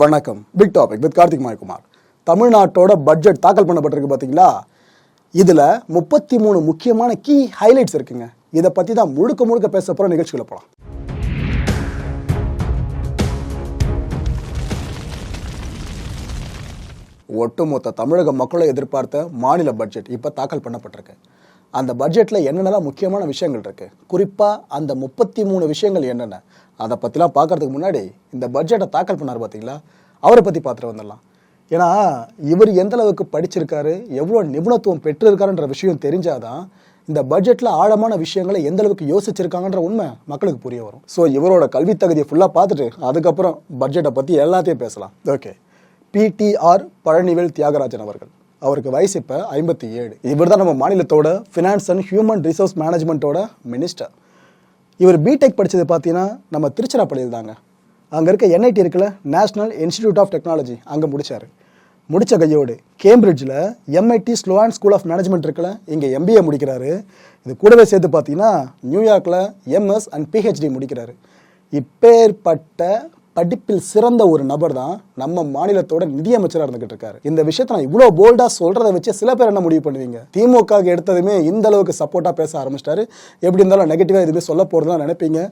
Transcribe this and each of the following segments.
வணக்கம். Big topic with Karthik Mayakumar. தமிழ்நாட்டோட budget தாக்கல் பண்ணப்பட்டிருக்கு பார்த்தீங்களா இதில் முப்பத்தி மூணு முக்கியமான கீ ஹைலைட்ஸ் இருக்குங்க. இதை பற்றி தான் முழுக்க முழுக்க பேச போகிற நிகழ்ச்சிகளை போகலாம் ஒட்டுமொத்த தமிழக மக்களை எதிர்பார்த்த மாநில பட்ஜெட் இப்போ தாக்கல் பண்ணப்பட்டிருக்கு. அந்த பட்ஜெட்டில் என்னென்னலாம் முக்கியமான விஷயங்கள் இருக்குது குறிப்பாக அந்த முப்பத்தி மூணு விஷயங்கள் என்னென்ன? அதை பற்றிலாம் பார்க்கறதுக்கு முன்னாடி இந்த பட்ஜெட்டை தாக்கல் பண்ணார் பார்த்தீங்களா அவரை பற்றி பார்த்துட்டு வந்துடலாம். ஏன்னா இவர் எந்த அளவுக்கு படிச்சிருக்காரு எவ்வளோ நிபுணத்துவம் பெற்றிருக்காருன்ற விஷயம் தெரிஞ்சாதான் இந்த பட்ஜெட்டில் ஆழமான விஷயங்களை எந்த அளவுக்கு யோசிச்சிருக்காங்கன்ற உண்மை மக்களுக்கு புரிய வரும். ஸோ இவரோட கல்வி தகுதியை ஃபுல்லாக பார்த்துட்டு அதுக்கப்புறம் பட்ஜெட்டை பற்றி எல்லாத்தையும் பேசலாம். ஓகே பிடிஆர் பழனிவேல் தியாகராஜன் அவர்கள். அவருக்கு வயசு இப்போ ஐம்பத்தி ஏழு. இவர் தான் நம்ம மாநிலத்தோட ஃபினான்ஸ் அண்ட் ஹியூமன் ரிசோர்ஸ் மேனேஜ்மெண்ட்டோட மினிஸ்டர் இவர் பிடெக் படித்தது பார்த்தீங்கன்னா நம்ம திருச்சிராப்பள்ளியில் தாங்க அங்கே இருக்க என்ஐடி இருக்குல்ல நேஷ்னல் இன்ஸ்டிடியூட் ஆஃப் டெக்னாலஜி அங்கே முடித்தார் முடித்த கையோடு கேம்பிரிட்ஜில் MIT Sloan school of management இருக்குல்ல இங்கே எம்பிஏ முடிக்கிறாரு. இது கூடவே சேர்த்து பார்த்தீங்கன்னா நியூயார்க்கில் எம்எஸ் அண்ட் பிஹெச்டி முடிக்கிறாரு. இப்பேற்பட்ட படிப்பில் சிறந்த ஒரு நபர் தான் நம்ம மாநிலத்தோட நிதியமைச்சராக இருந்துகிட்டு இருக்காரு. இந்த விஷயத்தை நான் இவ்வளோ போல்டாக சொல்றதை வச்சு சில பேர் என்ன முடிவு பண்ணுவீங்க? திமுக எடுத்ததுமே இந்த அளவுக்கு சப்போர்ட்டாக பேச ஆரம்பிச்சிட்டாரு. எப்படி இருந்தாலும் நெகட்டிவாக எதுவுமே சொல்ல போகிறதுலாம் நினைப்பீங்க.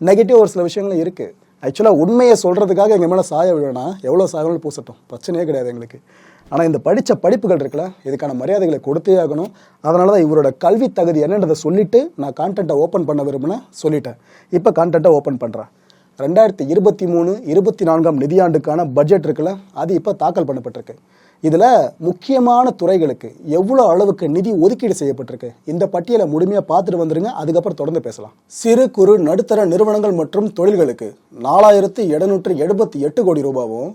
நெகட்டிவ் ஒரு சில விஷயங்களும் இருக்குது ஆக்சுவலாக உண்மையை சொல்கிறதுக்காக எங்கள் மேலே சாய விழனா எவ்வளோ சாயங்களும் பூசட்டும். பிரச்சனையே கிடையாது எங்களுக்கு. ஆனால் இந்த படித்த படிப்புகள் இருக்குல்ல இதுக்கான மரியாதைகளை கொடுத்தே ஆகணும். அதனால தான் இவரோட கல்வி தகுதி என்னன்றதை சொல்லிட்டு நான் கான்டென்ட்டை ஓப்பன் பண்ண விரும்பினேன் சொல்லிட்டேன். இப்போ கான்டென்ட்டை ஓப்பன் பண்ணுறேன் ரெண்டாயிரத்தி இருபத்தி மூணு இருபத்தி நான்காம் நிதியாண்டுக்கான பட்ஜெட் இருக்குல்ல அது இப்போ தாக்கல் பண்ணப்பட்டிருக்கு. இதில் முக்கியமான துறைகளுக்கு எவ்வளோ அளவுக்கு நிதி ஒதுக்கீடு செய்யப்பட்டிருக்கு? இந்த பட்டியலை முழுமையாக பார்த்துட்டு வந்துருங்க. அதுக்கப்புறம் தொடர்ந்து பேசலாம். சிறு குறு நடுத்தர நிறுவனங்கள் மற்றும் தொழில்களுக்கு நாலாயிரத்து எழுநூற்று எழுபத்தி எட்டு கோடி ரூபாவும்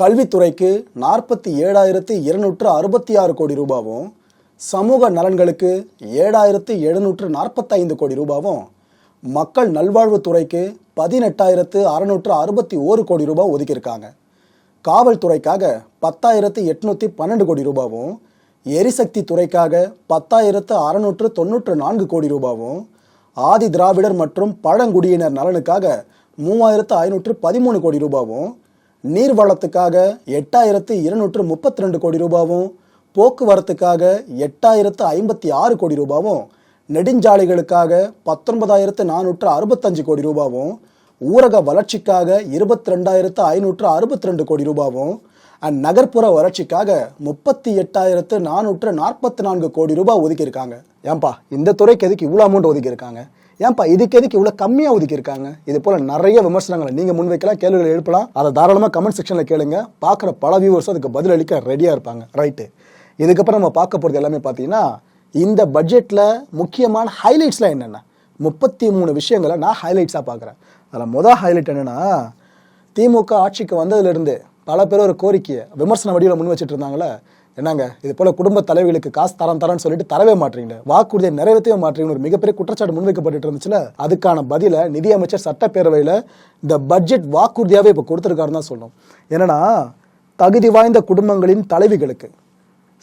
கல்வித்துறைக்கு நாற்பத்தி ஏழாயிரத்து இருநூற்று அறுபத்தி ஆறு கோடி ரூபாவும் சமூக நலன்களுக்கு ஏழாயிரத்து எழுநூற்று நாற்பத்தைந்து கோடி ரூபாவும் மக்கள் நல்வாழ்வுத்துறைக்கு பதினெட்டாயிரத்து அறுநூற்று அறுபத்தி ஓரு கோடி ரூபாய் ஒதுக்கியிருக்காங்க. காவல்துறைக்காக பத்தாயிரத்து எட்நூற்றி பன்னெண்டு கோடி ரூபாவும் எரிசக்தி துறைக்காக பத்தாயிரத்து அறுநூற்று தொண்ணூற்று நான்கு கோடி ரூபாவும் ஆதி திராவிடர் மற்றும் பழங்குடியினர் நலனுக்காக மூவாயிரத்து ஐநூற்று பதிமூணு கோடி ரூபாவும் நீர்வளத்துக்காக எட்டாயிரத்து இருநூற்று முப்பத்தி ரெண்டு கோடி ரூபாவும் போக்குவரத்துக்காக எட்டாயிரத்து ஐம்பத்தி ஆறு கோடி ரூபாவும் நெடுஞ்சாலைகளுக்காக பத்தொன்பதாயிரத்து நானூற்று அறுபத்தஞ்சு கோடி ரூபாவும் ஊரக வளர்ச்சிக்காக இருபத்தி ரெண்டாயிரத்து ஐநூற்று அறுபத்தி ரெண்டு கோடி ரூபாவும் அண்ட் நகர்ப்புற வளர்ச்சிக்காக முப்பத்தி எட்டாயிரத்து நானூற்று நாற்பத்தி நான்கு கோடி ரூபாய் ஒதுக்கியிருக்காங்க. ஏன்பா இந்த துறைக்கு எதுக்கு இவ்வளோ அமௌண்ட் ஒதுக்கியிருக்காங்க? ஏன்பா இதுக்கு எதுக்கு இவ்வளோ கம்மியாக ஒதுக்கியிருக்காங்க? இது போல் நிறைய விமர்சனங்களை நீங்கள் முன்வைக்கலாம் கேள்விகள் எழுப்பலாம். அதை தாராளமாக கமெண்ட் செக்ஷனில் கேளுங்க. பார்க்குற பல வியூவர்ஸ் அதுக்கு பதிலளிக்க ரெடியாக இருப்பாங்க. ரைட்டு இதுக்கப்புறம் நம்ம பார்க்க போகிறது எல்லாமே பார்த்தீங்கன்னா இந்த பட்ஜெட்டில் முக்கியமான ஹைலைட்ஸ்லாம் என்னென்ன? முப்பத்தி மூணு விஷயங்களை நான் ஹைலைட்ஸாக பார்க்குறேன். அதில் மொதல் ஹைலைட் என்னென்னா திமுக ஆட்சிக்கு வந்ததுலேருந்து பல பேர் ஒரு கோரிக்கையை விமர்சன வடிவில் முன் வச்சுட்டு இருந்தாங்களே என்னங்க இது போல் குடும்ப தலைவிகளுக்கு காசு தரம் தரேன்னு சொல்லிட்டு தரவே மாட்டீங்களே? வாக்குறுதியை நிறைவேற்றவே மாட்டீங்கன்னு ஒரு மிகப்பெரிய குற்றச்சாட்டு முன்வைக்கப்பட்டு இருந்துச்சுல அதுக்கான பதிலை நிதியமைச்சர் சட்டப்பேரவையில் இந்த பட்ஜெட் வாக்குறுதியாகவே இப்போ கொடுத்துருக்காருன்னு தான் சொல்லணும். என்னன்னா தகுதி வாய்ந்த குடும்பங்களின் தலைவிகளுக்கு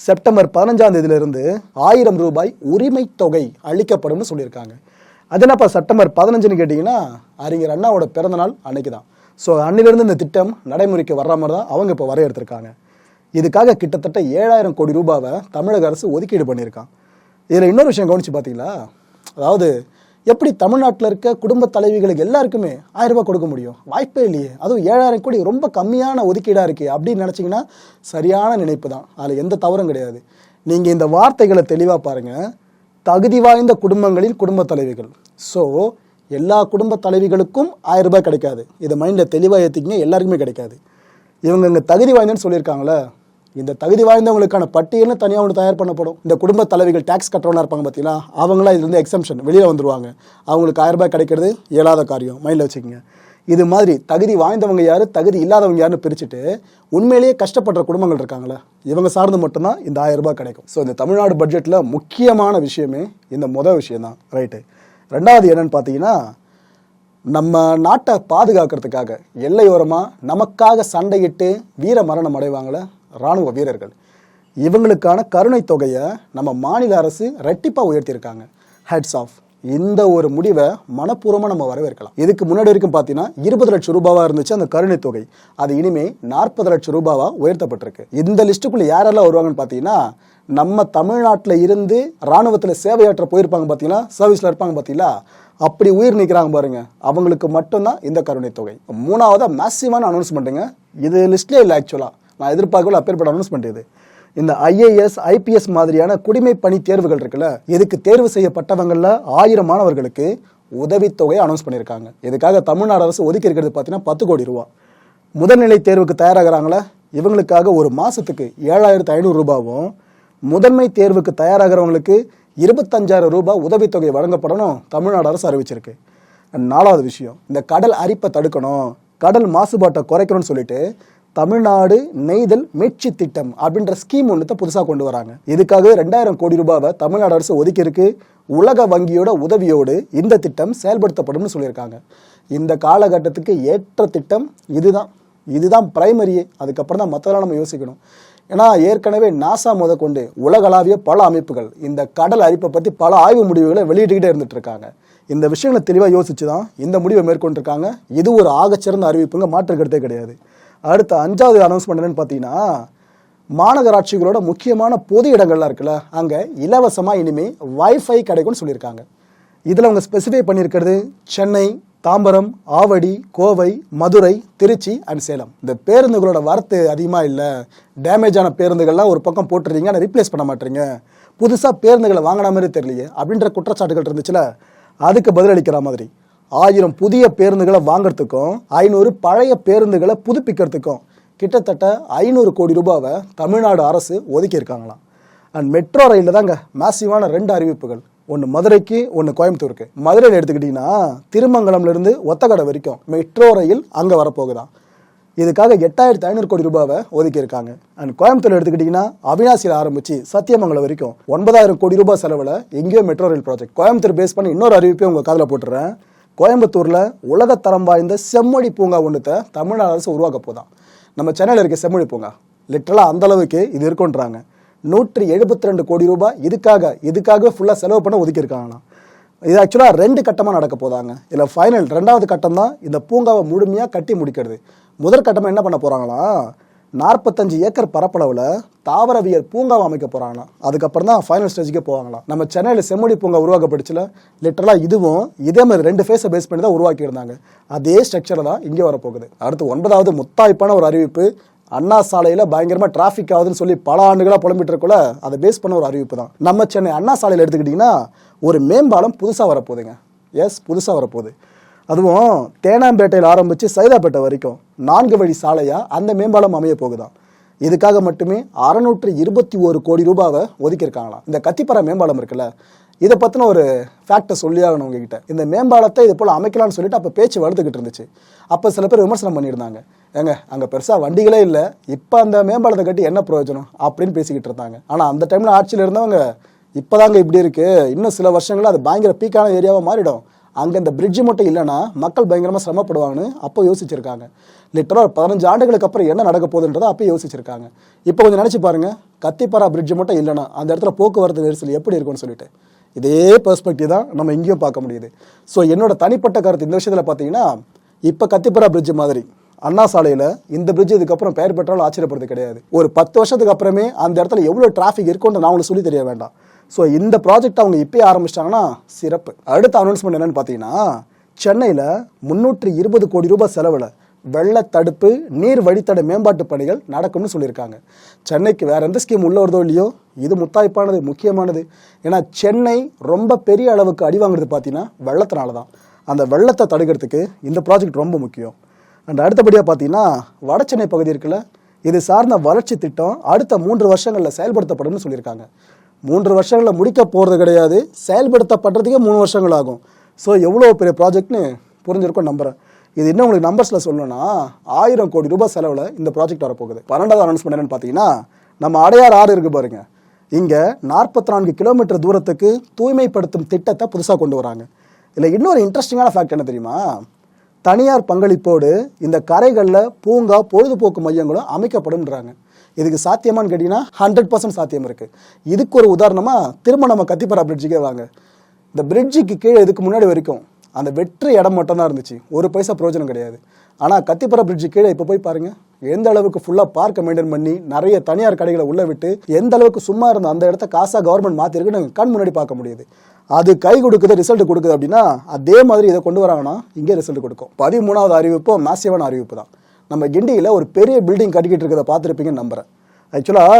செப்டம்பர் பதினஞ்சாம் தேதியிலிருந்து ஆயிரம் ரூபாய் உரிமை தொகை அளிக்கப்படும்னு சொல்லியிருக்காங்க. அது என்னப்பா செப்டம்பர் பதினஞ்சுன்னு கேட்டிங்கன்னா அறிஞர் அண்ணாவோட பிறந்த நாள் அன்னைக்கு தான். ஸோ அன்னிலிருந்து இந்த திட்டம் நடைமுறைக்கு வர்ற மாதிரி தான் அவங்க இப்போ வரையறுத்திருக்காங்க. இதுக்காக கிட்டத்தட்ட ஏழாயிரம் கோடி ரூபாவை தமிழக அரசு ஒதுக்கீடு பண்ணியிருக்கான். இதில் இன்னொரு விஷயம் கவனிச்சு பார்த்தீங்களா அதாவது எப்படி தமிழ்நாட்டில் இருக்க குடும்ப தலைவிகளுக்கு எல்லாருக்குமே ஆயிரம் ரூபாய் கொடுக்க முடியும்? வாய்ப்பே இல்லையே. அதுவும் ஏழாயிரம் கோடி ரொம்ப கம்மியான ஒதுக்கீடாக இருக்குது அப்படின்னு நினச்சிங்கன்னா சரியான நினைப்பு தான். அதில் எந்த தவறும் கிடையாது. நீங்கள் இந்த வார்த்தைகளை தெளிவாக பாருங்கள் தகுதி வாய்ந்த குடும்பங்களின் குடும்ப தலைவிகள். ஸோ எல்லா குடும்ப தலைவிகளுக்கும் ஆயிரம் ரூபாய் கிடைக்காது. இதை மைண்டில் தெளிவாக ஏற்றிக்கிங்க எல்லாருக்குமே கிடைக்காது. இவங்க இங்கே தகுதி வாய்ந்தன்னு சொல்லியிருக்காங்களே இந்த தகுதி வாய்ந்தவங்களுக்கான பட்டியல்னு தனியாக ஒன்று தயார் பண்ணப்படும். இந்த குடும்ப தலைவிகள் டேக்ஸ் கட்டுறவனா இருப்பாங்க பார்த்தீங்களா அவங்களாம் இதுலேருந்து எக்ஸம்ஷன் வெளியில் வந்துருவாங்க. அவங்களுக்கு ஆயிரம் ரூபாய் கிடைக்கிறது இயலாத காரியம். மைண்டில் வச்சுக்கோங்க. இது மாதிரி தகுதி வாய்ந்தவங்க யார் தகுதி இல்லாதவங்க யாருன்னு பிரிச்சுட்டு உண்மையிலேயே கஷ்டப்படுற குடும்பங்கள் இருக்காங்களே இவங்க சார்ந்து மட்டும்தான் இந்த ஆயிரம் ரூபாய் கிடைக்கும். ஸோ இந்த தமிழ்நாடு பட்ஜெட்டில் முக்கியமான விஷயமே இந்த முதல் விஷயம்தான் ரைட்டு ரெண்டாவது என்னன்னு பார்த்தீங்கன்னா நம்ம நாட்டை பாதுகாக்கிறதுக்காக எல்லையோரமாக நமக்காக சண்டையிட்டு வீர மரணம் அடைவாங்களே இராணுவ வீரர்கள். இவங்களுக்கான கருணை தொகையை நம்ம மாநில அரசு ரெட்டிப்பாக உயர்த்தியிருக்காங்க. ஹெட்ஸ் ஆஃப் இந்த ஒரு முடிவை மனப்பூர்வமாக நம்ம வரவேற்கலாம். இதுக்கு முன்னாடி வரைக்கும் பார்த்தீங்கன்னா இருபது லட்சம் ரூபாவாக இருந்துச்சு அந்த கருணை தொகை. அது இனிமே நாற்பது லட்சம் ரூபாவாக உயர்த்தப்பட்டிருக்கு. இந்த லிஸ்ட்டுக்குள்ளே யாரெல்லாம் வருவாங்கன்னு பார்த்தீங்கன்னா நம்ம தமிழ்நாட்டில் இருந்து ராணுவத்தில் சேவையாற்ற போயிருப்பாங்க பார்த்தீங்களா சர்வீஸில் இருப்பாங்க பார்த்தீங்களா அப்படி உயிர் நிற்கிறாங்க பாருங்க. அவங்களுக்கு மட்டும்தான் இந்த கருணை தொகை. மூணாவதாக மேசிவான அனௌன்ஸ்மெண்ட்டுங்க இது லிஸ்ட்லேயே இல்லை ஆக்சுவலாக நான் எதிர்பார்க்கல அப்பேற்பட்ட அனௌன்ஸ்மெண்ட் இது. இந்த ஐஏஎஸ் ஐபிஎஸ் மாதிரியான குடிமை பணி தேர்வுகள் இருக்குல்ல இதுக்கு தேர்வு செய்யப்பட்டவங்கள ஆயிரம் மாணவர்களுக்கு உதவித்தொகை அனௌன்ஸ் பண்ணியிருக்காங்க. இதுக்காக தமிழ்நாடு அரசு ஒதுக்கி இருக்கிறது பார்த்தீங்கன்னா பத்து கோடி ரூபா. முதல்நிலை தேர்வுக்கு தயாராகிறாங்களா? இவங்களுக்காக ஒரு மாதத்துக்கு ஏழாயிரத்து ஐநூறு ரூபாவும் முதன்மை தேர்வுக்கு தயாராகிறவங்களுக்கு இருபத்தஞ்சாயிரம் ரூபாய் உதவித்தொகை வழங்கப்படணும் தமிழ்நாடு அரசு அறிவிச்சிருக்கு. நாலாவது விஷயம் இந்த கடல் அரிப்பை தடுக்கணும் கடல் மாசுபாட்டை குறைக்கணும்னு சொல்லிட்டு தமிழ்நாடு நெய்தல் மீட்சி திட்டம் அப்படின்ற ஸ்கீம் ஒன்றத்தை புதுசாக கொண்டு வராங்க. இதுக்காக ரெண்டாயிரம் கோடி ரூபாவை தமிழ்நாடு அரசு ஒதுக்கியிருக்கு உலக வங்கியோட உதவியோடு இந்த திட்டம் செயல்படுத்தப்படும்னு சொல்லியிருக்காங்க. இந்த காலகட்டத்துக்கு ஏற்ற திட்டம் இதுதான். இதுதான் பிரைமரியே அதுக்கப்புறம் தான் மற்றதெல்லாம் நம்ம யோசிக்கணும். ஏன்னா ஏற்கனவே நாசா முதற்கொண்டு உலகளாவிய பல அமைப்புகள் இந்த கடல் அரிப்பை பற்றி பல ஆய்வு முடிவுகளை வெளியிட்டுக்கிட்டே இருந்துட்டு இருக்காங்க. இந்த விஷயங்களை தெளிவாக யோசிச்சு தான் இந்த முடிவை மேற்கொண்டிருக்காங்க. இது ஒரு ஆகச்சிறந்த அறிவிப்புங்க. மாற்று கருத்தே கிடையாது. அடுத்த அஞ்சாவது அனௌன்ஸ் என்னன்னு பார்த்தீங்கன்னா மாநகராட்சிகளோட முக்கியமான பொது இடங்கள்லாம் இருக்குல்ல அங்கே இலவசமாக இனிமேல் வைஃபை கிடைக்கும்னு சொல்லியிருக்காங்க. இதில் அவங்க ஸ்பெசிஃபை பண்ணியிருக்கிறது சென்னை தாம்பரம் ஆவடி கோவை மதுரை திருச்சி அண்ட் சேலம். இந்த பேருந்துகளோட வரத்து அதிகமாக இல்லை டேமேஜான பேருந்துகள்லாம் ஒரு பக்கம் போட்டுறீங்க ஆனால் ரீப்ளேஸ் பண்ண மாட்டீங்க. புதுசாக பேருந்துகளை வாங்கின மாதிரி தெரியலையே அப்படின்ற குற்றச்சாட்டுகள் இருந்துச்சுல அதுக்கு பதிலளிக்கிற மாதிரி. ஆயிரம் புதிய பேருந்துகளை வாங்கிறதுக்கும் ஐநூறு பழைய பேருந்துகளை புதுப்பிக்கிறதுக்கும் கிட்டத்தட்ட ஐநூறு கோடி ரூபாவை தமிழ்நாடு அரசு ஒதுக்கியிருக்காங்களாம். அண்ட் மெட்ரோ ரயிலில் தாங்க மேசிவான ரெண்டு அறிவிப்புகள். ஒன்று மதுரைக்கு ஒன்று கோயம்புத்தூருக்கு. மதுரையில் எடுத்துக்கிட்டிங்கன்னா திருமங்கலம்லேருந்து ஒத்தக்கடை வரைக்கும் மெட்ரோ ரயில் அங்கே வரப்போகுதான் இதுக்காக எட்டாயிரத்தி ஐநூறு கோடி ரூபாவை ஒதுக்கியிருக்காங்க. அண்ட் கோயம்புத்தூர் எடுத்துக்கிட்டிங்கன்னா அவினாசியில் ஆரம்பிச்சு சத்தியமங்கலம் வரைக்கும் ஒன்பதாயிரம் கோடி ரூபாய் செலவில் எங்கேயோ metro rail project Coimbatore base பண்ணி இன்னொரு அறிவிப்பையும் உங்கள் காதில் போட்டுறேன். கோயம்புத்தூரில் உலகத்தரம் வாய்ந்த செம்மொழி பூங்கா ஒன்றுத்தை தமிழ்நாடு அரசு உருவாக்க போதான் நம்ம சென்னையில் இருக்க செம்மொழி பூங்கா. லிட்டரலாக அந்தளவுக்கு இது இருக்குன்றாங்க. நூற்றி எழுபத்தி ரெண்டு கோடி ரூபாய் இதுக்காக இதுக்காகவே ஃபுல்லாக செலவு பண்ண ஒதுக்கியிருக்காங்கண்ணா. இது ஆக்சுவலாக ரெண்டு கட்டமாக நடக்க போதாங்க. இதில் ஃபைனல் ரெண்டாவது கட்டம் தான் இந்த பூங்காவை முழுமையாக கட்டி முடிக்கிறது. முதல் கட்டமாக என்ன பண்ண போகிறாங்களா நாற்பத்தஞ்சு ஏக்கர் பரப்பளவில் தாவரவியல் பூங்காவை அமைக்க போகிறாங்களாம் அதுக்கப்புறம் தான் ஃபைனல் ஸ்டேஜுக்கே போவாங்களாம். நம்ம சென்னையில் செம்மொழி பூங்கா உருவாக்கப்பட்டுச்சுல லிட்டரலாக இதுவும் இதே மாதிரி ரெண்டு ஃபேஸை பேஸ் பண்ணி தான் உருவாக்கியிருந்தாங்க. அதே ஸ்ட்ரக்சரில் தான் இங்கே வரப்போகுது. அடுத்து ஒன்பதாவது முத்தாய்ப்பான ஒரு அறிவிப்பு அண்ணா சாலையில் பயங்கரமாக டிராஃபிக் ஆகுதுன்னு சொல்லி பல ஆண்டுகளாக புலம்பிட்டு இருக்கல அதை பேஸ் பண்ண ஒரு அறிவிப்பு தான். நம்ம சென்னை அண்ணா சாலையில் எடுத்துக்கிட்டிங்கன்னா ஒரு மேம்பாலம் புதுசாக வரப்போகுதுங்க. எஸ் புதுசாக வரப்போகுது. அதுவும் தேனாம்பேட்டையில் ஆரம்பித்து சைதாப்பேட்டை வரைக்கும் நான்கு வழி சாலையாக அந்த மேம்பாலம் அமைய போகுதான் இதுக்காக மட்டுமே அறநூற்று இருபத்தி ஒரு கோடி ரூபாவை ஒதுக்கியிருக்காங்களாம். இந்த கத்திப்பறை மேம்பாலம் இருக்குல்ல இதை பற்றின ஒரு ஃபேக்டை சொல்லி ஆகணும் உங்ககிட்ட. இந்த மேம்பாலத்தை இது போல் அமைக்கலாம்னு சொல்லிட்டு அப்போ பேச்சு வளர்த்துக்கிட்டு இருந்துச்சு. அப்போ சில பேர் விமர்சனம் பண்ணியிருந்தாங்க. ஏங்க அங்கே பெருசாக வண்டிகளே இல்லை இப்போ அந்த மேம்பாலத்தை கட்டி என்ன பிரயோஜனம் அப்படின்னு பேசிக்கிட்டு இருந்தாங்க. ஆனால் அந்த டைமில் ஆட்சியில் இருந்தவங்க இப்போதாங்க இப்படி இருக்குது இன்னும் சில வருஷங்களில் அது பயங்கர பீக்கான ஏரியாவாக மாறிடும். அங்கே இந்த பிரிட்ஜ் மட்டும் இல்லைன்னா மக்கள் பயங்கரமாக சிரமப்படுவாங்கன்னு அப்போ யோசிச்சிருக்காங்க. லிட்டராக ஒரு பதினஞ்சு ஆண்டுகளுக்கு அப்புறம் என்ன நடக்க போகுதுன்றதை அப்போ யோசிச்சிருக்காங்க. இப்போ கொஞ்சம் நினச்சி பாருங்க கத்திப்பாரா பிரிட்ஜ் மட்டும் இல்லைன்னா அந்த இடத்துல போக்குவரத்து நெரிசல் எப்படி இருக்கும்னு சொல்லிட்டு. இதே பெர்ஸ்பெக்டிவ் தான் நம்ம இங்கேயும் பார்க்க முடியுது. ஸோ என்னோட தனிப்பட்ட கருத்து இந்த விஷயத்தில் பார்த்தீங்கன்னா இப்போ கத்திப்பரா பிரிட்ஜ் மாதிரி அண்ணா சாலையில் இந்த பிரிட்ஜ் இதுக்கப்புறம் பெயர் பெற்றாலும் ஆச்சரியப்படுறது கிடையாது. ஒரு பத்து வருஷத்துக்கு அப்புறமே அந்த இடத்துல எவ்வளோ டிராஃபிக் இருக்கும்னு நான் உங்களுக்கு சொல்லி தெரிய வேண்டாம். ஸோ இந்த ப்ராஜெக்ட் அவங்க இப்பயே ஆரம்பிச்சிட்டாங்கன்னா சிறப்பு. அடுத்த அனௌன்ஸ்மெண்ட் என்னன்னு பார்த்தீங்கன்னா சென்னையில் முந்நூற்றி இருபது கோடி ரூபாய் செலவில் வெள்ள தடுப்பு நீர் வழித்தட மேம்பாட்டு பணிகள் நடக்கும்னு சொல்லியிருக்காங்க. சென்னைக்கு வேற எந்த ஸ்கீம் உள்ள வருதோ இல்லையோ இது முத்தாய்ப்பானது முக்கியமானது. ஏன்னா சென்னை ரொம்ப பெரிய அளவுக்கு அடி வாங்குறது பார்த்தீங்கன்னா வெள்ளத்தினால தான் அந்த வெள்ளத்தை தடுக்கிறதுக்கு இந்த ப்ராஜெக்ட் ரொம்ப முக்கியம். அண்ட் அடுத்தபடியாக பார்த்தீங்கன்னா வட சென்னை பகுதி இருக்குல்ல இது சார்ந்த வளர்ச்சி திட்டம் அடுத்த மூன்று வருஷங்களில் செயல்படுத்தப்படும்னு சொல்லியிருக்காங்க. மூன்று வருஷங்களில் முடிக்க போகிறது கிடையாது. செயல்படுத்தப்படுறதுக்கே மூணு வருஷங்கள் ஆகும் ஸோ எவ்வளோ பெரிய ப்ராஜெக்ட்னு புரிஞ்சிருக்கும் நம்புறேன். இது இன்னும் உங்களுக்கு நம்பர்ஸில் சொல்லணும்னா ஆயிரம் கோடி ரூபாய் செலவில் இந்த ப்ராஜெக்ட் வரப்போகுது. பன்னெண்டாவது அனௌன்ஸ்மெண்ட் என்னென்னு பார்த்தீங்கன்னா நம்ம அடையார் ஆறு இருக்குது பாருங்கள் இங்கே நாற்பத்தி நான்கு கிலோமீட்டர் தூரத்துக்கு தூய்மைப்படுத்தும் திட்டத்தை புதுசாக கொண்டு வராங்க. இதில் இன்னொரு இன்ட்ரெஸ்டிங்கான ஃபேக்ட் என்ன தெரியுமா? தனியார் பங்களிப்போடு இந்த கரைகளில் பூங்கா பொழுதுபோக்கு மையங்களும் அமைக்கப்படும்ன்றாங்க. இதுக்கு சாத்தியமான்னு கேட்டிங்கன்னா ஹண்ட்ரட் பர்சன்ட் சாத்தியம் இருக்குது இதுக்கு ஒரு உதாரணமாக திரும்ப நம்ம கத்திப்பரா பிரிட்ஜுக்கே வாங்க. இந்த பிரிட்ஜுக்கு கீழே இதுக்கு முன்னாடி வரைக்கும் அந்த வெற்று இடம் மட்டும்தான் இருந்துச்சு. ஒரு பைசா பிரயோஜனம் கிடையாது. ஆனால் கத்திப்பரா பிரிட்ஜு கீழே இப்போ போய் பாருங்கள் எந்த அளவுக்கு ஃபுல்லாக பார்க்க மெயின்டைன் பண்ணி நிறைய தனியார் கடைகளை உள்ள விட்டு எந்த அளவுக்கு சும்மா இருந்த அந்த இடத்த காசாக கவர்மெண்ட் மாற்றிருக்குன்னு கண் முன்னாடி பார்க்க முடியுது. அது கை கொடுக்குது ரிசல்ட் கொடுக்குது அப்படின்னா அதே மாதிரி இதை கொண்டு வராங்கன்னா இங்கே ரிசல்ட் கொடுக்கும். பதிமூணாவது அறிவிப்பும் மேசிவான அறிவிப்பு தான். நம்ம கிண்டியில் ஒரு பெரிய பில்டிங் கட்டிக்கிட்டு இருக்கிறத பார்த்துருப்பீங்கன்னு நம்புறேன். ஆக்சுவலாக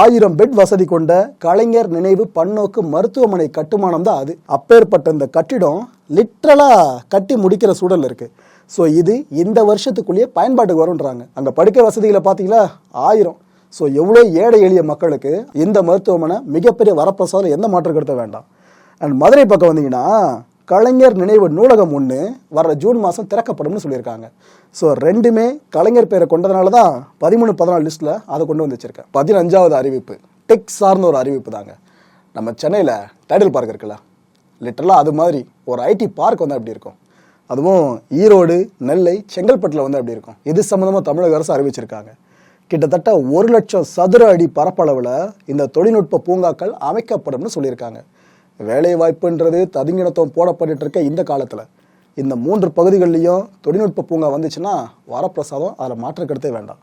ஆயிரம் பெட் வசதி கொண்ட கலைஞர் நினைவு பன்னோக்கு மருத்துவமனை கட்டுமானம் தான் அது. அப்பேற்பட்ட இந்த கட்டிடம் லிட்ரலாக கட்டி முடிக்கிற சூழல் இருக்குது ஸோ இது இந்த வருஷத்துக்குள்ளேயே பயன்பாட்டுக்கு வரும்ன்றாங்க. அங்கே படுக்கை வசதிகளை பார்த்தீங்களா? ஆயிரம். ஸோ எவ்வளோ ஏழை எளிய மக்களுக்கு இந்த மருத்துவமனை மிகப்பெரிய வரப்பிரசாதம் எந்த மாற்றம் கருத்த வேண்டாம். அண்ட் மதுரை பக்கம் வந்தீங்கன்னா கலைஞர் நினைவு நூலகம் ஒன்று வர ஜூன் மாதம் திறக்கப்படும்னு சொல்லியிருக்காங்க. ஸோ ரெண்டுமே கலைஞர் பேரை கொண்டதுனால தான் பதிமூணு பதினாலு லிஸ்ட்டில் அதை கொண்டு வந்து வச்சுருக்கேன். பதினஞ்சாவது அறிவிப்பு டெக் சார்ந்த ஒரு அறிவிப்பு தாங்க. நம்ம சென்னையில் டைடல் பார்க் இருக்குல்ல லிட்டரலாக அது மாதிரி ஒரு ஐடி பார்க் வந்து அப்படி இருக்கும்? அதுவும் ஈரோடு நெல்லை செங்கல்பட்டில் வந்து அப்படி இருக்கும்? இது சம்மந்தமாக தமிழக அரசு அறிவிச்சிருக்காங்க. கிட்டத்தட்ட ஒரு லட்சம் சதுர அடி பரப்பளவில் இந்த தொழில்நுட்ப பூங்காக்கள் அமைக்கப்படும்னு சொல்லியிருக்காங்க. வேலை வாய்ப்புன்றது ததுங்கினத்துவம் போடப்பட்டு இருக்க இந்த காலத்தில். இந்த மூன்று பகுதிகள்லேயும் தொழில்நுட்ப பூங்கா வந்துச்சுன்னா வரப்பிரசாதம் அதில் மாற்றக்கெடுத்தே வேண்டாம்.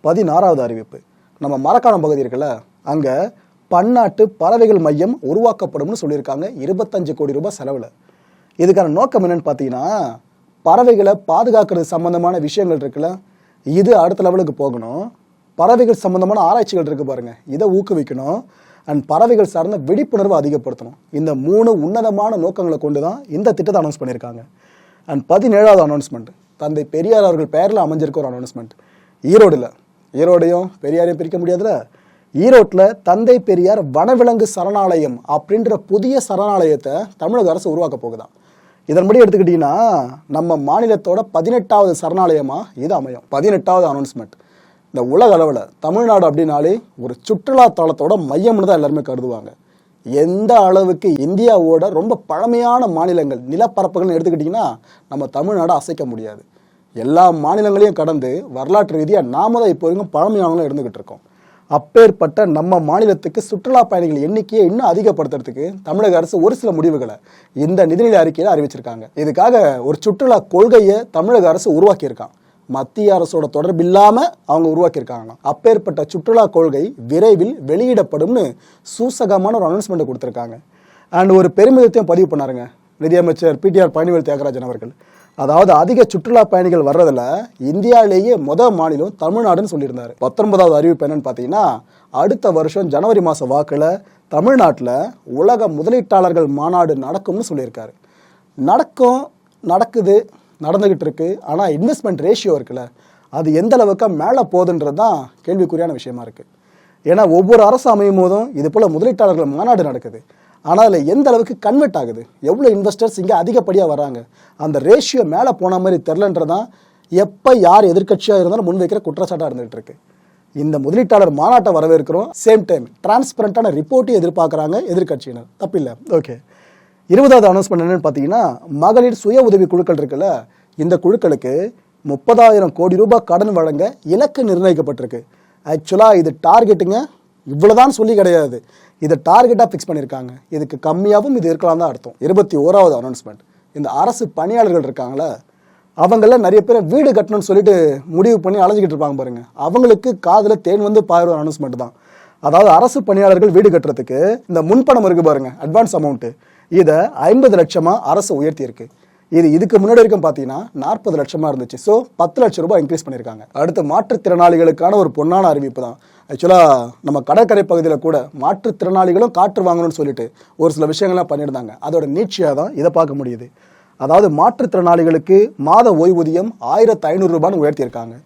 பதினாறாவது அறிவிப்பு. நம்ம மரக்காணம் பகுதி இருக்குல்ல அங்கே பன்னாட்டு பறவைகள் மையம் உருவாக்கப்படும்னு சொல்லியிருக்காங்க. இருபத்தஞ்சு கோடி ரூபாய் செலவில். இதுக்கான நோக்கம் என்னன்னு பார்த்தீங்கன்னா பறவைகளை பாதுகாக்கிறது சம்பந்தமான விஷயங்கள் இருக்குல்ல இது அடுத்த லெவலுக்கு போகணும். பறவைகள் சம்பந்தமான ஆராய்ச்சிகள் இருக்கு பாருங்க. இதை ஊக்குவிக்கணும். அண்ட் பறவைகள் சார்ந்த விழிப்புணர்வை அதிகப்படுத்தணும். இந்த மூணு உன்னதமான நோக்கங்களை கொண்டு தான் இந்த திட்டத்தை அனௌன்ஸ் பண்ணியிருக்காங்க. அண்ட் பதினேழாவது அனௌன்ஸ்மெண்ட் தந்தை பெரியார் அவர்கள் பெயரில் அமைஞ்சிருக்க ஒரு அனௌன்ஸ்மெண்ட் ஈரோடில். ஈரோடையும் பெரியாரையும் பிரிக்க முடியாதுல? ஈரோட்டில் தந்தை பெரியார் வனவிலங்கு சரணாலயம் அப்படின்ற புதிய சரணாலயத்தை தமிழக அரசு உருவாக்க போகுதான் இதன்படி எடுத்துக்கிட்டிங்கன்னா நம்ம மாநிலத்தோட பதினெட்டாவது சரணாலயமாக இது அமையும். பதினெட்டாவது அனௌன்ஸ்மெண்ட் இந்த உலக அளவில் தமிழ்நாடு அப்படின்னாலே ஒரு சுற்றுலா தளத்தோட மையம்னு தான் எல்லாருமே கருதுவாங்க. எந்த அளவுக்கு இந்தியாவோட ரொம்ப பழமையான மாநிலங்கள் நிலப்பரப்புகள்னு எடுத்துக்கிட்டிங்கன்னா நம்ம தமிழ்நாடு அசைக்க முடியாது. எல்லா மாநிலங்களையும் கடந்து வரலாற்று ரீதியாக நாம தான் இப்போ வரைக்கும் பழமையானவங்களும் இருந்துகிட்டு இருக்கோம். அப்பேற்பட்ட நம்ம மாநிலத்துக்கு சுற்றுலா பயணிகள் எண்ணிக்கையை இன்னும் அதிகப்படுத்துறதுக்கு தமிழக அரசு ஒரு சில முடிவுகளை இந்த நிதிநிலை அறிக்கையில் அறிவிச்சிருக்காங்க. இதுக்காக ஒரு சுற்றுலா கொள்கையை தமிழக அரசு உருவாக்கியிருக்கான். மத்திய அரசோட தொடர்பு இல்லாம அவங்க உருவாக்கியிருக்காங்க. அப்பேற்பட்ட சுற்றுலா கொள்கை விரைவில் வெளியிடப்படும்னு சூசகமான ஒரு அனௌன்ஸ்மெண்ட் கொடுத்துருக்காங்க. அண்ட் ஒரு பெருமிதத்தையும் பதிவு பண்ணாருங்க. நிதியமைச்சர் பிடிஆர் பழனிவேல் தியாகராஜன் அவர்கள். அதாவது அதிக சுற்றுலா பயணிகள் வர்றதுல இந்தியாவிலேயே முத மாநிலம் தமிழ்நாடுன்னு சொல்லியிருந்தாரு. பத்தொன்பதாவது அறிவிப்பு என்னன்னு பார்த்தீங்கன்னா அடுத்த வருஷம் ஜனவரி மாத வாக்கில் தமிழ்நாட்டில் உலக முதலீட்டாளர்கள் மாநாடு நடக்கும்னு சொல்லியிருக்காரு. நடக்கும் நடக்குது. நடந்துகிட்டு இருக்கு ஆனால் இன்வெஸ்ட்மெண்ட் ரேஷியோ இருக்குல்ல அது எந்த அளவுக்கு மேலே போகுதுன்றது தான் கேள்விக்குறியான விஷயமா இருக்கு. ஏன்னா ஒவ்வொரு அரசு அமையும் போதும் இது போல் முதலீட்டாளர்கள் மாநாடு நடக்குது. ஆனால் அதில் எந்த அளவுக்கு கன்வெர்ட் ஆகுது? எவ்வளோ இன்வெஸ்டர்ஸ் இங்கே அதிகப்படியாக வராங்க? அந்த ரேஷியோ மேலே போன மாதிரி தெரிலன்றதான் எப்போ யார் எதிர்க்கட்சியாக இருந்தாலும் முன்வைக்கிற குற்றச்சாட்டாக இருந்துகிட்டு இருக்கு. இந்த முதலீட்டாளர் மாநாட்டை வரவேற்கிறோம். சேம் டைம் டிரான்ஸ்பரண்டான ரிப்போர்ட்டையும் எதிர்பார்க்குறாங்க எதிர்கட்சியினர் தப்பில்லை. ஓகே இருபதாவது அனௌன்ஸ்மெண்ட் என்னன்னு பார்த்தீங்கன்னா மகளிர் சுய உதவி குழுக்கள் இருக்குல்ல இந்த குழுக்களுக்கு முப்பதாயிரம் கோடி ரூபாய் கடன் வழங்க இலக்கு நிர்ணயிக்கப்பட்டிருக்கு. ஆக்சுவலாக இது டார்கெட்டுங்க இவ்வளோதான் சொல்லி கிடையாது. இதை டார்கெட்டாக ஃபிக்ஸ் பண்ணியிருக்காங்க. இதுக்கு கம்மியாகவும் இது இருக்கலாம் தான் அர்த்தம். இருபத்தி ஓராவது அனௌன்ஸ்மெண்ட் இந்த அரசு பணியாளர்கள் இருக்காங்களே அவங்கள நிறைய பேர் வீடு கட்டணும்னு சொல்லிட்டு முடிவு பண்ணி அலைஞ்சிக்கிட்டு இருப்பாங்க பாருங்க. அவங்களுக்கு காதில் தேன் வந்து பாயிரம் அனௌன்ஸ்மெண்ட் தான். அதாவது அரசு பணியாளர்கள் வீடு கட்டுறதுக்கு இந்த முன்பணம் இருக்கு பாருங்க அட்வான்ஸ் அமௌண்ட்டு இதை ஐம்பது லட்சமா அரசு உயர்த்தியிருக்கு. இது இதுக்கு முன்னாடி வரைக்கும் பார்த்தீங்கன்னா நாற்பது லட்சமா இருந்துச்சு. ஸோ பத்து லட்சம் ரூபாய் இன்க்ரீஸ் பண்ணியிருக்காங்க. அடுத்து மாற்றுத்திறனாளிகளுக்கான ஒரு பொன்னான அறிவிப்பு தான். ஆக்சுவலாக நம்ம கடற்கரை பகுதியில் கூட மாற்றுத்திறனாளிகளும் காற்று வாங்கணும்னு சொல்லிட்டு ஒரு சில விஷயங்கள்லாம் பண்ணியிருந்தாங்க. அதோட நீட்சியாக தான் இதை பார்க்க முடியுது. அதாவது மாற்றுத்திறனாளிகளுக்கு மாத ஓய்வூதியம் ஆயிரத்து ஐநூறு ரூபான்னு உயர்த்தியிருக்காங்க.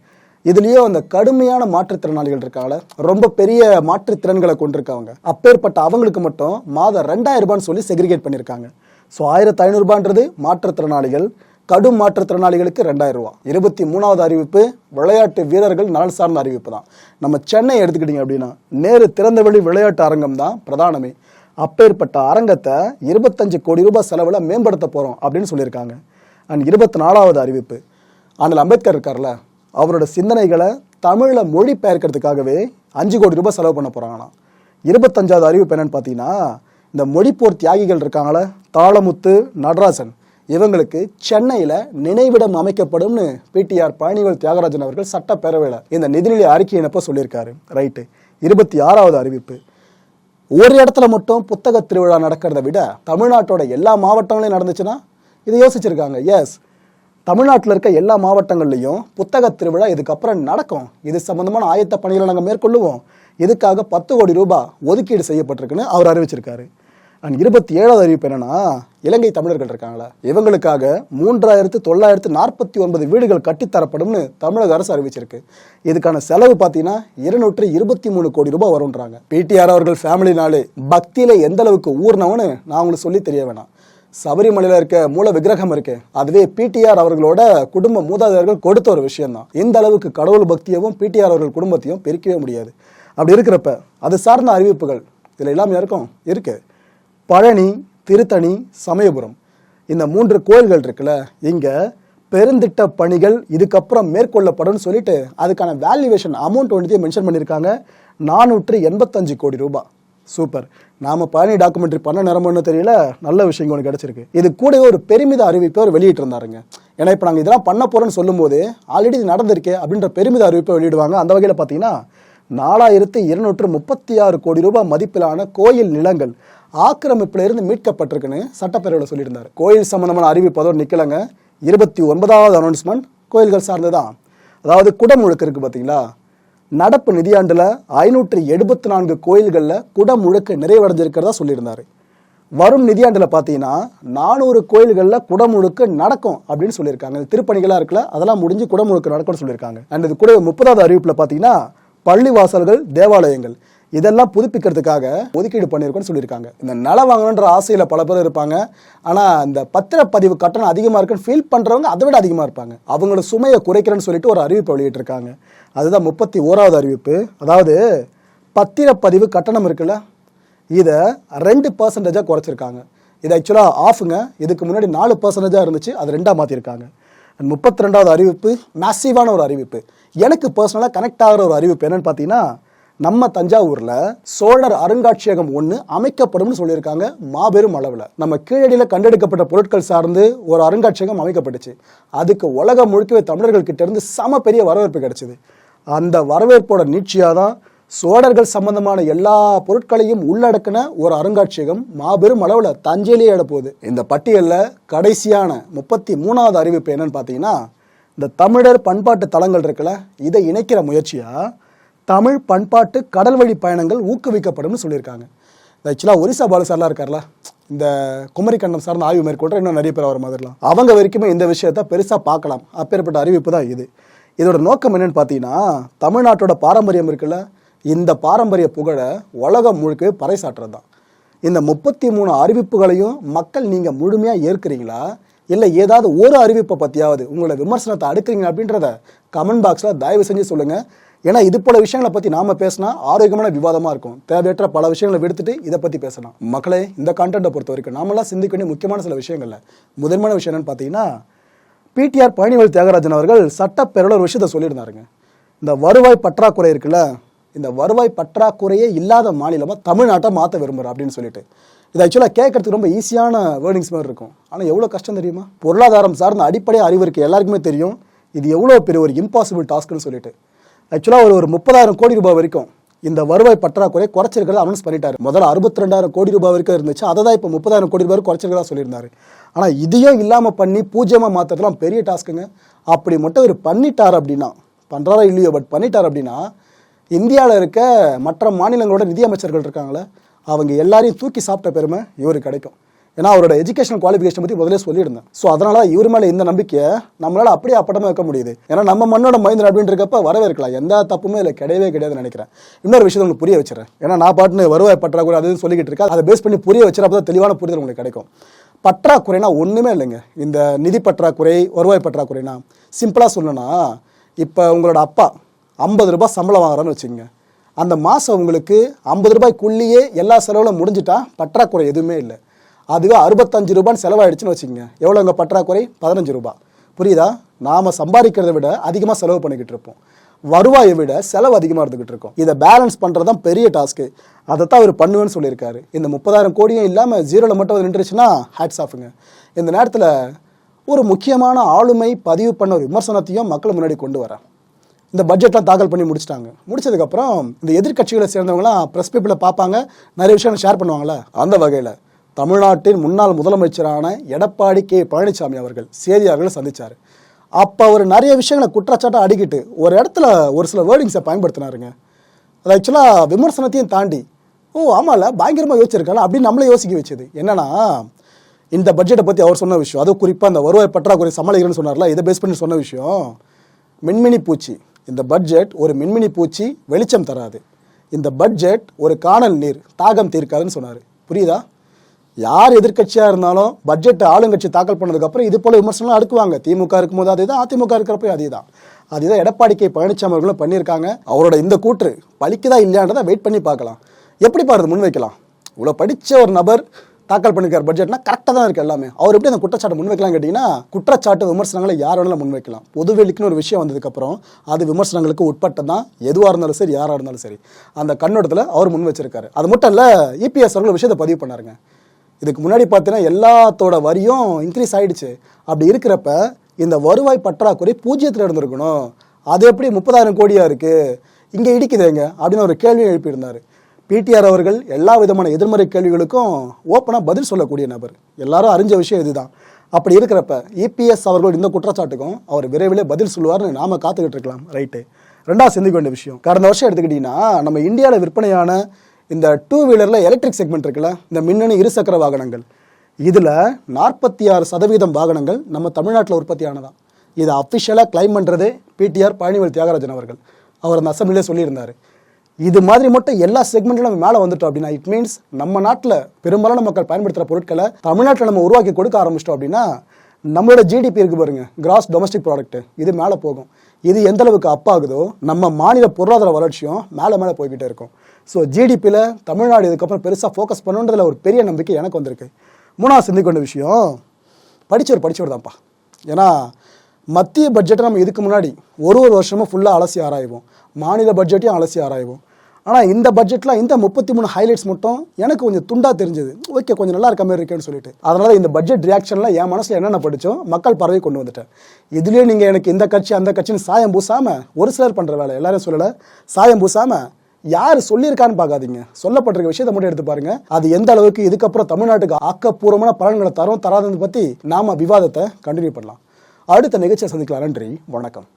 இதுலயும் அந்த கடுமையான மாற்றுத்திறனாளிகள் இருக்காங்கள ரொம்ப பெரிய மாற்றுத்திறன்களை கொண்டிருக்கவங்க அப்பேற்பட்ட அவங்களுக்கு மட்டும் மாதம் ரெண்டாயிரம் ரூபான்னு சொல்லி செக்ரிகேட் பண்ணியிருக்காங்க ஸோ ஆயிரத்து ஐநூறுபான்றது மாற்றுத்திறனாளிகள் கடும் மாற்றுத்திறனாளிகளுக்கு ரெண்டாயிரம் ரூபா. இருபத்தி மூணாவது அறிவிப்பு விளையாட்டு வீரர்கள் நலன் சார்ந்த அறிவிப்பு தான். நம்ம சென்னை எடுத்துக்கிட்டீங்க அப்படின்னா நேரு திறந்தவெளி விளையாட்டு அரங்கம் தான் பிரதானமே. அப்பேற்பட்ட அரங்கத்தை இருபத்தஞ்சு கோடி ரூபாய் செலவில் மேம்படுத்த போகிறோம் அப்படின்னு சொல்லியிருக்காங்க. அண்ட் இருபத்தி நாலாவது அறிவிப்பு அண்ணல் அம்பேத்கர் இருக்கார்ல அவரோட சிந்தனைகளை தமிழில் மொழி பெயர்க்கிறதுக்காகவே அஞ்சு கோடி ரூபாய் செலவு பண்ண போகிறாங்களாம் இருபத்தஞ்சாவது அறிவிப்பு என்னன்னு பார்த்தீங்கன்னா இந்த மொழிப்போர் தியாகிகள் இருக்காங்களே தாளமுத்து நடராசன் இவங்களுக்கு சென்னையில் நினைவிடம் அமைக்கப்படும்னு பிடிஆர் பழனிவேல் தியாகராஜன் அவர்கள் சட்டப்பேரவையில் இந்த நிதிநிலை அறிக்கையினப்ப சொல்லியிருக்காரு. ரைட்டு. இருபத்தி ஆறாவது அறிவிப்பு. ஒரு இடத்துல மட்டும் புத்தக திருவிழா நடக்கிறத விட தமிழ்நாட்டோட எல்லா மாவட்டங்களையும் நடந்துச்சுன்னா இதை யோசிச்சிருக்காங்க. எஸ் தமிழ்நாட்டில் இருக்க எல்லா மாவட்டங்கள்லையும் புத்தக திருவிழா இதுக்கப்புறம் நடக்கும். இது சம்பந்தமான ஆயத்த பணிகளை நாங்கள் மேற்கொள்ளுவோம். இதுக்காக பத்து கோடி ரூபாய் ஒதுக்கீடு செய்யப்பட்டிருக்குன்னு அவர் அறிவிச்சிருக்காரு. அண்ட் இருபத்தி ஏழாவது அறிவிப்பு என்னன்னா இலங்கை தமிழர்கள் இருக்காங்களா? இவங்களுக்காக மூன்றாயிரத்து தொள்ளாயிரத்து நாற்பத்தி ஒன்பது வீடுகள் கட்டித்தரப்படும்னு தமிழக அரசு அறிவிச்சிருக்கு. இதுக்கான செலவு பார்த்தீங்கன்னா இருநூற்று இருபத்தி மூணு கோடி ரூபாய் வரும்ன்றாங்க. பிடிஆர் அவர்கள் ஃபேமிலினாலே பக்தியில எந்த அளவுக்கு ஊர்னவனு நான் உங்களுக்கு சொல்லி தெரிய வேணாம். சபரிமலையில் இருக்க மூல விக்கிரகம் இருக்கு. அதுவே பிடிஆர் அவர்களோட குடும்ப மூதாதையர்கள் கொடுத்த ஒரு விஷயம் தான் இந்த அளவுக்கு கடவுள் பக்தியவும் பிடிஆர் அவர்கள் குடும்பத்தையும் பிரிக்கவே முடியாது. அப்படி இருக்கிறப்ப அது சார்ந்த அறிவிப்புகள் இதில் எல்லாமே இருக்கும்? இருக்கு. பழனி திருத்தணி சமயபுரம். இந்த மூன்று கோயில்கள் இருக்குல்ல இங்கே பெருந்திட்ட பணிகள் இதுக்கப்புறம் மேற்கொள்ளப்படும் சொல்லிட்டு அதுக்கான வேல்யூவேஷன் அமௌண்ட் ஒன்றையும் மென்ஷன் பண்ணியிருக்காங்க. நானூற்று எண்பத்தஞ்சு கோடி ரூபாய். சூப்பர். நாம பழனி டாக்குமெண்ட்ரி பண்ண நேரம்னு தெரியல? நல்ல விஷயம் ஒன்று கிடச்சிருக்கு. இது கூடவே ஒரு பெருமித அறிவிப்பை அவர் வெளியிட்டிருந்தாருங்க. ஏன்னா இப்போ நாங்கள் இதெல்லாம் பண்ண போகிறோன்னு சொல்லும்போது ஆல்ரெடி இது நடந்திருக்கே அப்படின்ற பெருமித அறிவிப்பை வெளியிடுவாங்க. அந்த வகையில் பார்த்தீங்கன்னா நாலாயிரத்து இருநூற்று முப்பத்தி ஆறு கோடி ரூபாய் மதிப்பிலான கோயில் நிலங்கள் ஆக்கிரமிப்பிலிருந்து மீட்கப்பட்டிருக்குன்னு சட்டப்பேரவையில் சொல்லியிருந்தார். கோயில் சம்பந்தமான அறிவிப்பு அதோடு நிக்கலங்க. இருபத்தி ஒன்பதாவது அனௌன்ஸ்மெண்ட் கோயில்கள் சார்ந்துதான். அதாவது குடமுழுக்கு இருக்குது பார்த்தீங்களா நடப்பு நிதியாண்டில் ஐநூற்று எழுபத்தி நான்கு கோயில்களில் குடமுழுக்க நிறைவடைஞ்சிருக்கிறதா சொல்லியிருந்தார். வரும் நிதியாண்டில் பார்த்தீங்கன்னா நானூறு கோயில்களில் குடமுழுக்கு நடக்கும் அப்படின்னு சொல்லியிருக்காங்க. இந்த திருப்பணிகளாக இருக்கல அதெல்லாம் முடிஞ்சு குடமுழுக்கு நடக்கும்னு சொல்லியிருக்காங்க. அண்ட் இது கூட முப்பதாவது அறிவிப்பில் பார்த்தீங்கன்னா பள்ளிவாசல்கள் தேவாலயங்கள் இதெல்லாம் புதுப்பிக்கிறதுக்காக ஒதுக்கீடு பண்ணியிருக்கோம்னு சொல்லியிருக்காங்க. இந்த நிலம் வாங்கணுன்ற ஆசையில் பல பேர் இருப்பாங்க. ஆனால் இந்த பத்திரப்பதிவு கட்டணம் அதிகமாக இருக்குன்னு ஃபீல் பண்ணுறவங்க அதை விட அதிகமாக இருப்பாங்க. அவங்களோட சுமையை குறைக்கிறேன்னு சொல்லிட்டு ஒரு அறிவிப்பு வெளியிட்டிருக்காங்க. அதுதான் முப்பத்தி ஓராவது அறிவிப்பு. அதாவது பத்திரப்பதிவு கட்டணம் இருக்குல்ல? இதை ரெண்டு பர்சன்டேஜாக குறைச்சிருக்காங்க. இது ஆக்சுவலாக ஆஃபுங்க இதுக்கு முன்னாடி நாலு பர்சன்டேஜாக இருந்துச்சு. அது ரெண்டாக மாற்றிருக்காங்க அண்ட் முப்பத்தி ரெண்டாவது அறிவிப்பு மேசிவான ஒரு அறிவிப்பு. எனக்கு பர்சனலாக கனெக்ட் ஆகிற ஒரு அறிவிப்பு என்னென்னு பார்த்தீங்கன்னா நம்ம தஞ்சாவூரில் சோழர் அருங்காட்சியகம் ஒன்று அமைக்கப்படும்னு சொல்லியிருக்காங்க மாபெரும் அளவில். நம்ம கீழடியில் கண்டெடுக்கப்பட்ட பொருட்கள் சார்ந்து ஒரு அருங்காட்சியகம் அமைக்கப்பட்டுச்சு. அதுக்கு உலகம் முழுக்கவே தமிழர்கள் கிட்டேருந்து சம பெரிய வரவேற்பு கிடைச்சிது. அந்த வரவேற்போட நீட்சியாக தான் சோழர்கள் சம்பந்தமான எல்லா பொருட்களையும் உள்ளடக்கின ஒரு அருங்காட்சியகம் மாபெரும் அளவில் தஞ்சையிலேயே எடப்போகுது இந்த பட்டியலில் கடைசியான முப்பத்தி மூணாவது அறிவிப்பு என்னன்னு பார்த்தீங்கன்னா இந்த தமிழர் பண்பாட்டு தலங்கள் இருக்குல்ல இதை இணைக்கிற முயற்சியாக தமிழ் பண்பாட்டு கடல் வழி பயணங்கள் ஊக்குவிக்கப்படும்னு சொல்லியிருக்காங்க. ஆக்சுவலாக ஒரிசா பாலு சார்லாம் இருக்கார்ல இந்த குமரிக்கண்டம் சார்ந்த ஆய்வு மேற்கொள்ற இன்னும் நிறைய பேர் அவர் மாதிரிலாம். அவங்க வரைக்குமே இந்த விஷயத்த பெருசாக பார்க்கலாம். அப்பேற்பட்ட அறிவிப்பு தான் இது. இதோட நோக்கம் என்னன்னு பார்த்தீங்கன்னா தமிழ்நாட்டோட பாரம்பரியம் இருக்குல்ல இந்த பாரம்பரிய புகழை உலகம் முழுக்க பறைசாற்றுறது தான் இந்த முப்பத்தி மூணு அறிவிப்புகளையும் மக்கள் நீங்கள் முழுமையாக ஏற்கிறீங்களா? இல்லை ஏதாவது ஒரு அறிவிப்பை பற்றியாவது உங்களோட விமர்சனத்தை அடுக்குறீங்க அப்படின்றத கமெண்ட் பாக்ஸில் தயவு செஞ்சு சொல்லுங்கள் ஏன்னா இது போல விஷயங்களை பற்றி நாம் பேசினா ஆரோக்கியமான விவாதமாக இருக்கும். தேவையற்ற பல விஷயங்களை விடுத்துட்டு இதை பற்றி பேசலாம். மக்களே இந்த கான்டென்ட்டை பொறுத்த வரைக்கும் நாமெல்லாம் சிந்திக்க வேண்டிய முக்கியமான சில விஷயங்கள்ல முதன்மையான விஷயம் என்னன்னு பார்த்தீங்கன்னா பிடிஆர் பழனிவேல் தியாகராஜன் அவர்கள் சட்டப்பேரவையில் ஒரு விஷயத்த சொல்லியிருந்தாருங்க. இந்த வருவாய் பற்றாக்குறை இருக்குல்ல இந்த வருவாய் பற்றாக்குறையே இல்லாத மாநிலமாக தமிழ்நாட்டை மாற்ற விரும்புகிறேன் அப்படின்னு சொல்லிட்டு. இது ஆக்சுவலாக கேட்கறதுக்கு ரொம்ப ஈஸியான வேர்டிங்ஸ் மாதிரி இருக்கும். ஆனால் எவ்வளோ கஷ்டம் தெரியுமா? பொருளாதாரம் சார்ந்த அடிப்படை அறிவு இருக்குது எல்லாருக்குமே தெரியும். இது எவ்வளோ பெரிய ஒரு இம்பாசிபிள் டாஸ்க்குன்னு சொல்லிட்டு. ஆக்சுவலாக ஒரு ஒரு முப்பதாயிரம் கோடி ரூபாய் வரைக்கும் இந்த வருவாய் பற்றாக்குறை குறைச்சிருக்கிறத அனௌன்ஸ் பண்ணிட்டாரு. முதல்ல அறுபத்தி ரெண்டாயிரம் கோடி ரூபாய் வரைக்கும் இருந்துச்சு. அதை தான் இப்போ முப்பதாயிரம் கோடி ரூபாய் குறைச்சிருக்கிறதா சொல்லியிருந்தாரு. ஆனால் இதையும் இல்லாமல் பண்ணி பூஜ்ஜியமாக மாற்றுறதுலாம் பெரிய டாஸ்க்குங்க. அப்படி மட்டும் இவர் பண்ணிட்டார் அப்படின்னா பண்ணுறாரா இல்லையோ பட் பண்ணிட்டார் அப்படின்னா இந்தியாவில் இருக்க மற்ற மாநிலங்களோட நிதியமைச்சர்கள் இருக்காங்களே அவங்க எல்லாரையும் தூக்கி சாப்பிட்ட பெருமை இவருக்கு கிடைக்கும். ஏன்னா அவரோட எஜுகேஷன் குவாலிஃபிகேஷன் பற்றி முதலே சொல்லியிருந்தேன். ஸோ அதனால இவர் மேலே இந்த நம்பிக்கையை நம்மளால அப்படியே அப்படமா வைக்க முடியுது. ஏன்னா நம்ம மண்ணோட மைந்தன் அப்படின்னு இருக்கப்ப வரவேற்கலாம் எந்த தப்புமே இல்லை. கிடையவே கிடையாதுன்னு நினைக்கிறேன். இன்னொரு விஷயத்தை உங்களுக்கு புரிய வச்சுறேன் ஏன்னா நான் பாட்டுன்னு வருவாய் பற்றாக்குறை அது சொல்லிக்கிட்டு இருக்கேன். அதை பேஸ் பண்ணி புரிய வச்சுறப்ப தெளிவான புரிதல் உங்களுக்கு கிடைக்கும். பற்றாக்குறைனா ஒன்றுமே இல்லைங்க. இந்த நிதி பற்றாக்குறை வருவாய் பற்றாக்குறைனா சிம்பிளாக சொல்லணும்னா இப்போ உங்களோட அப்பா ஐம்பது ரூபாய் சம்பளம் வாங்குறான்னு வச்சுக்கோங்க. அந்த மாதம் உங்களுக்கு ஐம்பது ரூபாய்க்குள்ளேயே எல்லா செலவுகளும் முடிஞ்சிட்டா பற்றாக்குறை எதுவுமே இல்லை. அதுவே அறுபத்தஞ்சு ரூபான்னு செலவாயிடுச்சுன்னு வச்சுக்கோங்க. எவ்வளோங்க பற்றாக்குறை? பதினஞ்சு ரூபாய் புரியுதா? நாம் சம்பாதிக்கிறத விட அதிகமாக செலவு பண்ணிக்கிட்டு இருப்போம். வருவாயை விட செலவு அதிகமாக இருந்துக்கிட்டு இருக்கும். இதை பேலன்ஸ் பண்ணுறது தான் பெரிய டாஸ்க்கு அதை தான் அவர் பண்ணுவேன்னு சொல்லியிருக்காரு. இந்த முப்பதாயிரம் கோடியும் இல்லாமல் ஜீரோவில் மட்டும் அது நின்றுச்சுன்னா ஹேட்ஸ் ஆஃபுங்க இந்த நேரத்தில் ஒரு முக்கியமான ஆளுமை பதிவு பண்ண ஒரு விமர்சனத்தையும் மக்கள் முன்னாடி கொண்டு வரேன் இந்த பட்ஜெட்லாம் தாக்கல் பண்ணி முடிச்சிட்டாங்க. முடிச்சதுக்கப்புறம் இந்த எதிர்க்கட்சிகளை சேர்ந்தவங்களாம் ப்ரெஸ் பீப்பிளை பார்ப்பாங்க. நிறைய விஷயம் ஷேர் பண்ணுவாங்களே அந்த வகையில் தமிழ்நாட்டின் முன்னாள் முதலமைச்சரான எடப்பாடி கே பழனிசாமி அவர்கள் செய்தியாளர்களை சந்திச்சார். அப்போ அவர் நிறைய விஷயங்களை குற்றச்சாட்டாக அடிக்கிட்டு ஒரு இடத்துல ஒரு சில வேர்டிங்ஸை பயன்படுத்தினாருங்க. அது ஆக்சுவலாக விமர்சனத்தையும் தாண்டி ஓ ஆமாம்ல பயங்கரமாக யோசிச்சிருக்கால அப்படின்னு நம்மளே யோசிக்க வச்சது. என்னன்னா இந்த பட்ஜெட்டை பற்றி அவர் சொன்ன விஷயம் அதுவும் குறிப்பாக அந்த வருவாய் பற்றாக்குறை சமாளிக்கிறேன்னு சொன்னார்ல இதை பேஸ் பண்ணி சொன்ன விஷயம் மின்மினி பூச்சி. இந்த பட்ஜெட் ஒரு மின்மினி பூச்சி வெளிச்சம் தராது. இந்த பட்ஜெட் ஒரு காணல் நீர் தாகம் தீர்க்காதுன்னு சொன்னார். புரியுதா? யார் எதிர்க்கட்சியாக இருந்தாலும் பட்ஜெட் ஆளுங்கட்சி தாக்கல் பண்ணதுக்கப்புறம் இது போல விமர்சனம் அடுக்குவாங்க. திமுக இருக்கும்போது அதே தான் அதிமுக இருக்கிறப்ப அதே தான் அதுதான் எடப்பாடி கே பழனிசாமி அவர்களும் பண்ணியிருக்காங்க. அவரோட இந்த கூற்று பலிக்குதா இல்லையான்றதை வெயிட் பண்ணி பார்க்கலாம். எப்படி பாருது முன்வைக்கலாம் இவ்வளோ படித்த ஒரு நபர் தாக்கல் பண்ணிருக்கார். பட்ஜெட்னா கரெக்டாக தான் இருக்குது எல்லாமே. அவர் எப்படி அந்த குற்றச்சாட்டை முன்வைக்கலாம் கேட்டிங்கன்னா குற்றச்சாட்டு விமர்சனங்களை யார் வேணாலும் முன்வைக்கலாம் பொதுவெளிக்குன்னு ஒரு விஷயம் வந்ததுக்கப்புறம் அது விமர்சனங்களுக்கு உட்பட்டு தான். எதுவாக இருந்தாலும் சரி யாராக இருந்தாலும் சரி. அந்த கண்ணோட்டத்தில் அவர் முன் வச்சிருக்காரு. அது மட்டும் இல்லை இபிஎஸ் அவர்கள் விஷயத்தை பதிவு பண்ணாருங்க. இதுக்கு முன்னாடி பார்த்தீங்கன்னா எல்லாத்தோட வரியும் இன்க்ரீஸ் ஆகிடுச்சு அப்படி இருக்கிறப்ப இந்த வருவாய் பற்றாக்குறை பூஜ்ஜியத்தில் இருந்திருக்கணும். அது எப்படி முப்பதாயிரம் கோடியாக இருக்குது இங்கே இடிக்குதேங்க அப்படின்னு ஒரு கேள்வி எழுப்பியிருந்தார். பிடிஆர் அவர்கள் எல்லா விதமான எதிர்மறை கேள்விகளுக்கும் ஓப்பனாக பதில் சொல்லக்கூடிய நபர். எல்லாரும் அறிஞ்ச விஷயம் இதுதான். அப்படி இருக்கிறப்ப இபிஎஸ் அவர்கள் இந்த குற்றச்சாட்டுக்கும் அவர் விரைவில் பதில் சொல்லுவார்னு நாம காத்துக்கிட்டு இருக்கலாம் ரைட்டு ரெண்டாவது சிந்திக்க வேண்டிய விஷயம். கடந்த வருஷம் எடுத்துக்கிட்டிங்கன்னா நம்ம இந்தியாவில் விற்பனையான இந்த டூ வீலரில் எலக்ட்ரிக் செக்மெண்ட் இருக்குல்ல இந்த மின்னணு இருசக்கர வாகனங்கள். இதில் நாற்பத்தி ஆறு சதவீதம் வாகனங்கள் நம்ம தமிழ்நாட்டில் உற்பத்தியானதான் இதை அஃபிஷியலாக கிளைம் பண்ணுறது பிடிஆர் பழனிவேல் தியாகராஜன் அவர்கள். அவர் அந்த அசம்பிளிலே சொல்லியிருந்தார். இது மாதிரி மட்டும் எல்லா செக்மெண்ட்லையும் நம்ம மேலே வந்துட்டோம் அப்படின்னா இட் மீன்ஸ் நம்ம நாட்டில் பெரும்பாலான மக்கள் பயன்படுத்துகிற பொருட்களை தமிழ்நாட்டில் நம்ம உருவாக்கி கொடுக்க ஆரம்பிச்சிட்டோம் அப்படின்னா நம்மளோட ஜிடிபி இருக்கு பாருங்க கிராஸ் டொமஸ்டிக் ப்ராடக்ட் இது மேலே போகும். இது எந்த அளவுக்கு நம்ம மாநில பொருளாதார வளர்ச்சியும் மேலே மேலே போய்கிட்டே இருக்கும். ஸோ ஜிடிபியில் தமிழ்நாடு இதுக்கப்புறம் பெருசாக ஃபோக்கஸ் பண்ணுன்றதுல ஒரு பெரிய நம்பிக்கை எனக்கு வந்திருக்கு. மூணாவது சிந்திக்கொண்ட விஷயம் படித்தவர் படித்தவர் தான்ப்பா. ஏன்னா மத்திய பட்ஜெட்டை நம்ம இதுக்கு முன்னாடி ஒரு ஒரு வருஷமும் ஃபுல்லாக அலசி ஆராய்வோம். மாநில பட்ஜெட்டையும் அலசி ஆராய்வோம். ஆனால் இந்த பட்ஜெட்டில் இந்த முப்பத்தி மூணு ஹைலைட்ஸ் மட்டும் எனக்கு கொஞ்சம் துண்டாக தெரிஞ்சது. ஓகே கொஞ்சம் நல்லா இருக்க மாதிரி இருக்கேன்னு சொல்லிட்டு. அதனால் இந்த பட்ஜெட் ரியாக்ஷனில் என் மனசில் என்னென்ன படித்தோம் மக்கள் பறவை கொண்டு வந்துட்டேன். இதுலேயே நீங்கள் எனக்கு இந்த கட்சி அந்த கட்சின்னு சாயம் பூசாமல் ஒரு சிலர் பண்ணுற வேலை எல்லாரும் சொல்லலை சாயம் பூசாமல் யார் சொல்லியிருக்கான்னு பார்க்காதீங்க. சொல்லப்பட்டிருக்க விஷயத்தை மட்டும் எடுத்து பாருங்க. அது எந்த அளவுக்கு இதுக்கப்புறம் தமிழ்நாட்டுக்கு ஆக்கப்பூர்வமான பலன்களை தரும் தராதது பற்றி நாம விவாதத்தை கண்டினியூ பண்ணலாம். அடுத்த நிகழ்ச்சியை சந்திக்கலாம். நன்றி. வணக்கம்.